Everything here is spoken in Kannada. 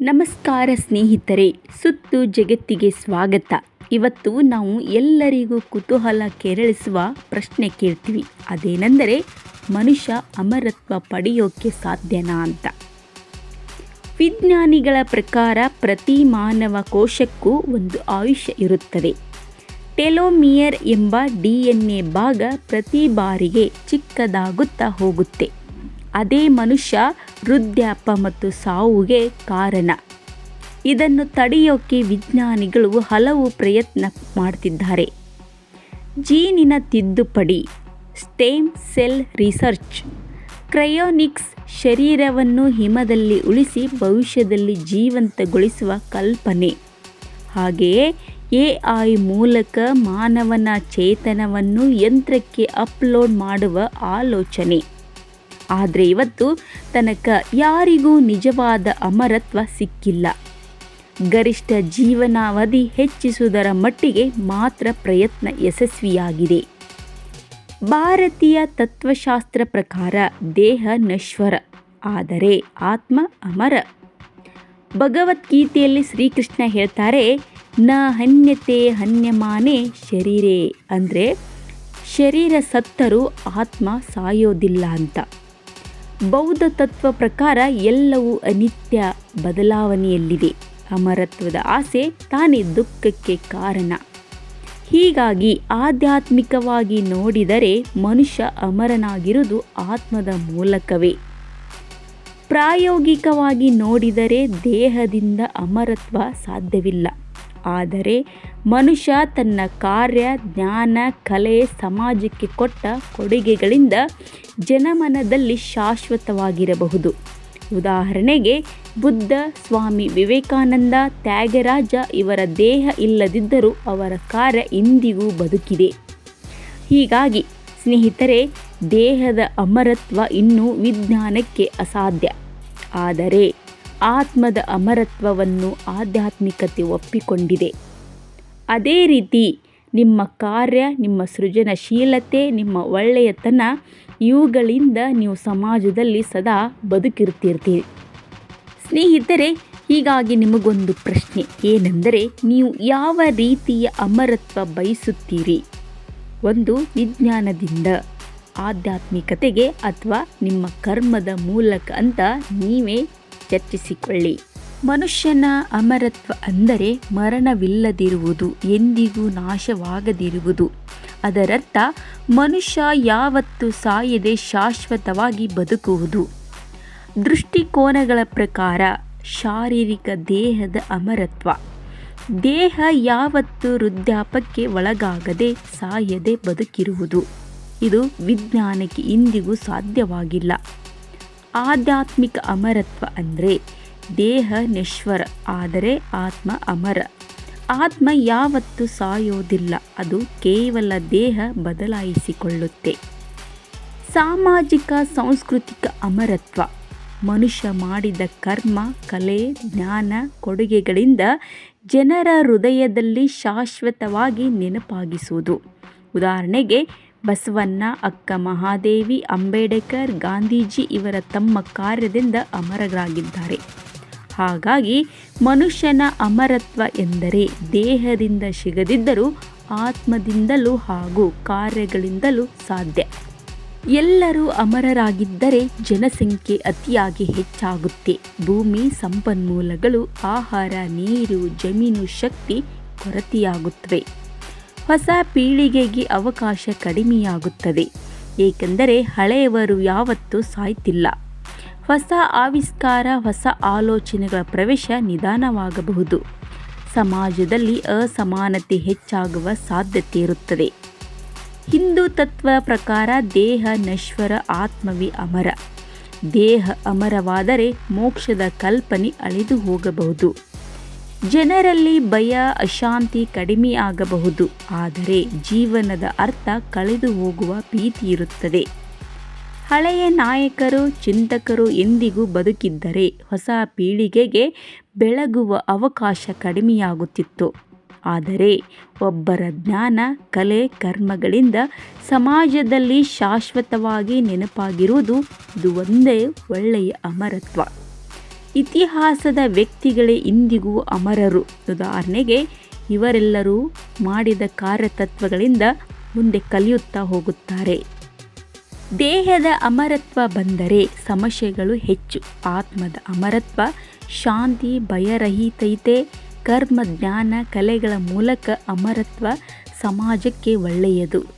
ನಮಸ್ಕಾರ ಸ್ನೇಹಿತರೆ, ಸುತ್ತು ಜಗತ್ತಿಗೆ ಸ್ವಾಗತ. ಇವತ್ತು ನಾವು ಎಲ್ಲರಿಗೂ ಕುತೂಹಲ ಕೆರಳಿಸುವ ಪ್ರಶ್ನೆ ಕೇಳ್ತೀವಿ. ಅದೇನೆಂದರೆ, ಮನುಷ್ಯ ಅಮರತ್ವ ಪಡೆಯೋಕ್ಕೆ ಸಾಧ್ಯನಾ ಅಂತ. ವಿಜ್ಞಾನಿಗಳ ಪ್ರಕಾರ ಪ್ರತಿ ಮಾನವ ಕೋಶಕ್ಕೂ ಒಂದು ಆಯುಷ್ಯ ಇರುತ್ತದೆ. ಟೆಲೋಮಿಯರ್ ಎಂಬ ಡಿ ಎನ್ ಎ ಭಾಗ ಪ್ರತಿ ಬಾರಿಗೆ ಚಿಕ್ಕದಾಗುತ್ತಾ ಹೋಗುತ್ತೆ. ಅದೇ ಮನುಷ್ಯ ವೃದ್ಧಾಪ್ಯ ಮತ್ತು ಸಾವುಗೆ ಕಾರಣ. ಇದನ್ನು ತಡೆಯೋಕೆ ವಿಜ್ಞಾನಿಗಳು ಹಲವು ಪ್ರಯತ್ನ ಮಾಡ್ತಿದ್ದಾರೆ. ಜೀನಿನ ತಿದ್ದುಪಡಿ, ಸ್ಟೇಮ್ ಸೆಲ್ ರಿಸರ್ಚ್, ಕ್ರಯೋನಿಕ್ಸ್ ಶರೀರವನ್ನು ಹಿಮದಲ್ಲಿ ಉಳಿಸಿ ಭವಿಷ್ಯದಲ್ಲಿ ಜೀವಂತಗೊಳಿಸುವ ಕಲ್ಪನೆ. ಹಾಗೆಯೇ ಎ ಐ ಮೂಲಕ ಮಾನವನ ಚೇತನವನ್ನು ಯಂತ್ರಕ್ಕೆ ಅಪ್ಲೋಡ್ ಮಾಡುವ ಆಲೋಚನೆ. ಆದರೆ ಇವತ್ತು ತನಕ ಯಾರಿಗೂ ನಿಜವಾದ ಅಮರತ್ವ ಸಿಕ್ಕಿಲ್ಲ. ಗರಿಷ್ಠ ಜೀವನಾವಧಿ ಹೆಚ್ಚಿಸುವುದರ ಮಟ್ಟಿಗೆ ಮಾತ್ರ ಪ್ರಯತ್ನ ಯಶಸ್ವಿಯಾಗಿದೆ. ಭಾರತೀಯ ತತ್ವಶಾಸ್ತ್ರ ಪ್ರಕಾರ ದೇಹ ನಶ್ವರ, ಆದರೆ ಆತ್ಮ ಅಮರ. ಭಗವದ್ಗೀತೆಯಲ್ಲಿ ಶ್ರೀಕೃಷ್ಣ ಹೇಳ್ತಾರೆ, ನ ಹನ್ಯತೆ ಹನ್ಯಮಾನೆ ಶರೀರೇ, ಅಂದರೆ ಶರೀರ ಸತ್ತರೂ ಆತ್ಮ ಸಾಯೋದಿಲ್ಲ ಅಂತ. ಬೌದ್ಧ ತತ್ವ ಪ್ರಕಾರ ಎಲ್ಲವೂ ಅನಿತ್ಯ ಬದಲಾವಣೆಯಲ್ಲಿದೆ ಅಮರತ್ವದ ಆಸೆ ತಾನೇ ದುಃಖಕ್ಕೆ ಕಾರಣ. ಹೀಗಾಗಿ ಆಧ್ಯಾತ್ಮಿಕವಾಗಿ ನೋಡಿದರೆ ಮನುಷ್ಯ ಅಮರನಾಗಿರುವುದು ಆತ್ಮದ ಮೂಲಕವೇ. ಪ್ರಾಯೋಗಿಕವಾಗಿ ನೋಡಿದರೆ ದೇಹದಿಂದ ಅಮರತ್ವ ಸಾಧ್ಯವಿಲ್ಲ. ಆದರೆ ಮನುಷ್ಯ ತನ್ನ ಕಾರ್ಯ, ಜ್ಞಾನ, ಕಲೆ, ಸಮಾಜಕ್ಕೆ ಕೊಟ್ಟ ಕೊಡುಗೆಗಳಿಂದ ಜನಮನದಲ್ಲಿ ಶಾಶ್ವತವಾಗಿರಬಹುದು. ಉದಾಹರಣೆಗೆ, ಬುದ್ಧ ಸ್ವಾಮಿ ವಿವೇಕಾನಂದ ತ್ಯಾಗರಾಜ ಇವರ ದೇಹ ಇಲ್ಲದಿದ್ದರೂ ಅವರ ಕಾರ್ಯ ಇಂದಿಗೂ ಬದುಕಿದೆ. ಹೀಗಾಗಿ, ಸ್ನೇಹಿತರೆ, ದೇಹದ ಅಮರತ್ವ ಇನ್ನೂ ವಿಜ್ಞಾನಕ್ಕೆ ಅಸಾಧ್ಯ. ಆದರೆ ಆತ್ಮದ ಅಮರತ್ವವನ್ನು ಆಧ್ಯಾತ್ಮಿಕತೆ ಒಪ್ಪಿಕೊಂಡಿದೆ. ಅದೇ ರೀತಿ ನಿಮ್ಮ ಕಾರ್ಯ, ನಿಮ್ಮ ಸೃಜನಶೀಲತೆ, ನಿಮ್ಮ ಒಳ್ಳೆಯತನ ಇವುಗಳಿಂದ ನೀವು ಸಮಾಜದಲ್ಲಿ ಸದಾ ಬದುಕಿರ್ತಿರ್ತೀರಿ ಸ್ನೇಹಿತರೆ, ಹೀಗಾಗಿ ನಿಮಗೊಂದು ಪ್ರಶ್ನೆ. ಏನೆಂದರೆ, ನೀವು ಯಾವ ರೀತಿಯ ಅಮರತ್ವ ಬಯಸುತ್ತೀರಿ? ಒಂದು, ವಿಜ್ಞಾನದಿಂದ. ಆಧ್ಯಾತ್ಮಿಕತೆಗೆ ಅಥವಾ ನಿಮ್ಮ ಕರ್ಮದ ಮೂಲಕ ಅಂತ ನೀವೇ ಚರ್ಚಿಸಿಕೊಳ್ಳಿ. ಮನುಷ್ಯನ ಅಮರತ್ವ ಅಂದರೆ ಮರಣವಿಲ್ಲದಿರುವುದು, ಎಂದಿಗೂ ನಾಶವಾಗದಿರುವುದು. ಅದರರ್ಥ, ಮನುಷ್ಯ ಯಾವತ್ತು ಸಾಯದೆ ಶಾಶ್ವತವಾಗಿ ಬದುಕುವುದು. ದೃಷ್ಟಿಕೋನಗಳ ಪ್ರಕಾರ, ಶಾರೀರಿಕ ದೇಹದ ಅಮರತ್ವ. ದೇಹ ಯಾವತ್ತು ವೃದ್ಧಾಪಕ್ಕೆ ಒಳಗಾಗದೆ ಸಾಯದೆ ಬದುಕಿರುವುದು. ಇದು ವಿಜ್ಞಾನಕ್ಕೆ ಇಂದಿಗೂ ಸಾಧ್ಯವಾಗಿಲ್ಲ. ಆಧ್ಯಾತ್ಮಿಕ ಅಮರತ್ವ ಅಂದರೆ ದೇಹ ನಶ್ವರ, ಆದರೆ ಆತ್ಮ ಅಮರ. ಆತ್ಮ ಯಾವತ್ತೂ ಸಾಯೋದಿಲ್ಲ, ಅದು ಕೇವಲ ದೇಹ ಬದಲಾಯಿಸಿಕೊಳ್ಳುತ್ತೆ. ಸಾಮಾಜಿಕ, ಸಾಂಸ್ಕೃತಿಕ ಅಮರತ್ವ, ಮನುಷ್ಯ ಮಾಡಿದ ಕರ್ಮ, ಕಲೆ, ಜ್ಞಾನ, ಕೊಡುಗೆಗಳಿಂದ ಜನರ ಹೃದಯದಲ್ಲಿ ಶಾಶ್ವತವಾಗಿ ನೆನಪಾಗಿಸುವುದು. ಉದಾಹರಣೆಗೆ ಬಸವಣ್ಣ, ಅಕ್ಕ ಮಹಾದೇವಿ, ಅಂಬೇಡ್ಕರ್, ಗಾಂಧೀಜಿ ಇವರ ತಮ್ಮ ಕಾರ್ಯದಿಂದ ಅಮರರಾಗಿದ್ದಾರೆ. ಹಾಗಾಗಿ ಮನುಷ್ಯನ ಅಮರತ್ವ ಎಂದರೆ ದೇಹದಿಂದ ಸಿಗದಿದ್ದರೂ ಆತ್ಮದಿಂದಲೂ ಹಾಗೂ ಕಾರ್ಯಗಳಿಂದಲೂ ಸಾಧ್ಯ. ಎಲ್ಲರೂ ಅಮರರಾಗಿದ್ದರೆ ಜನಸಂಖ್ಯೆ ಅತಿಯಾಗಿ ಹೆಚ್ಚಾಗುತ್ತೆ. ಭೂಮಿ, ಸಂಪನ್ಮೂಲಗಳು, ಆಹಾರ, ನೀರು, ಜಮೀನು, ಶಕ್ತಿ ಕೊರತೆಯಾಗುತ್ತವೆ. ಹೊಸ ಪೀಳಿಗೆಗೆ ಅವಕಾಶ ಕಡಿಮೆಯಾಗುತ್ತದೆ. ಏಕೆಂದರೆ ಹಳೆಯವರು ಯಾವತ್ತೂ ಸಾಯ್ತಿಲ್ಲ. ಹೊಸ ಆವಿಷ್ಕಾರ, ಹೊಸ ಆಲೋಚನೆಗಳ ಪ್ರವೇಶ ನಿಧಾನವಾಗಬಹುದು. ಸಮಾಜದಲ್ಲಿ ಅಸಮಾನತೆ ಹೆಚ್ಚಾಗುವ ಸಾಧ್ಯತೆ ಇರುತ್ತದೆ. ಹಿಂದೂ ತತ್ವ ಪ್ರಕಾರ ದೇಹ ನಶ್ವರ, ಆತ್ಮವೇ ಅಮರ. ದೇಹ ಅಮರವಾದರೆ ಮೋಕ್ಷದ ಕಲ್ಪನೆ ಅಳಿದು ಹೋಗಬಹುದು ಜನರಲ್ಲಿ ಭಯ, ಅಶಾಂತಿ ಕಡಿಮೆಯಾಗಬಹುದು ಆದರೆ ಜೀವನದ ಅರ್ಥ ಕಳೆದು ಹೋಗುವ ಭೀತಿ ಇರುತ್ತದೆ. ಹಳೆಯ ನಾಯಕರು, ಚಿಂತಕರು ಎಂದಿಗೂ ಬದುಕಿದ್ದರೆ ಹೊಸ ಪೀಳಿಗೆಗೆ ಬೆಳಗುವ ಅವಕಾಶ ಕಡಿಮೆಯಾಗುತ್ತಿತ್ತು. ಆದರೆ ಒಬ್ಬರ ಜ್ಞಾನ, ಕಲೆ, ಕರ್ಮಗಳಿಂದ ಸಮಾಜದಲ್ಲಿ ಶಾಶ್ವತವಾಗಿ ನೆನಪಾಗಿರುವುದು, ಇದು ಒಂದೇ ಒಳ್ಳೆಯ ಅಮರತ್ವ. ಇತಿಹಾಸದ ವ್ಯಕ್ತಿಗಳೇ ಇಂದಿಗೂ ಅಮರರು. ಉದಾಹರಣೆಗೆ, ಇವರೆಲ್ಲರೂ ಮಾಡಿದ ಕಾರ್ಯತತ್ವಗಳಿಂದ ಮುಂದೆ ಕಲಿಯುತ್ತಾ ಹೋಗುತ್ತಾರೆ. ದೇಹದ ಅಮರತ್ವ ಬಂದರೆ ಸಮಸ್ಯೆಗಳು ಹೆಚ್ಚು. ಆತ್ಮದ ಅಮರತ್ವ, ಶಾಂತಿ, ಭಯರಹಿತೈತೆ, ಕರ್ಮ, ಜ್ಞಾನ, ಕಲೆಗಳ ಮೂಲಕ ಅಮರತ್ವ ಸಮಾಜಕ್ಕೆ ಒಳ್ಳೆಯದು.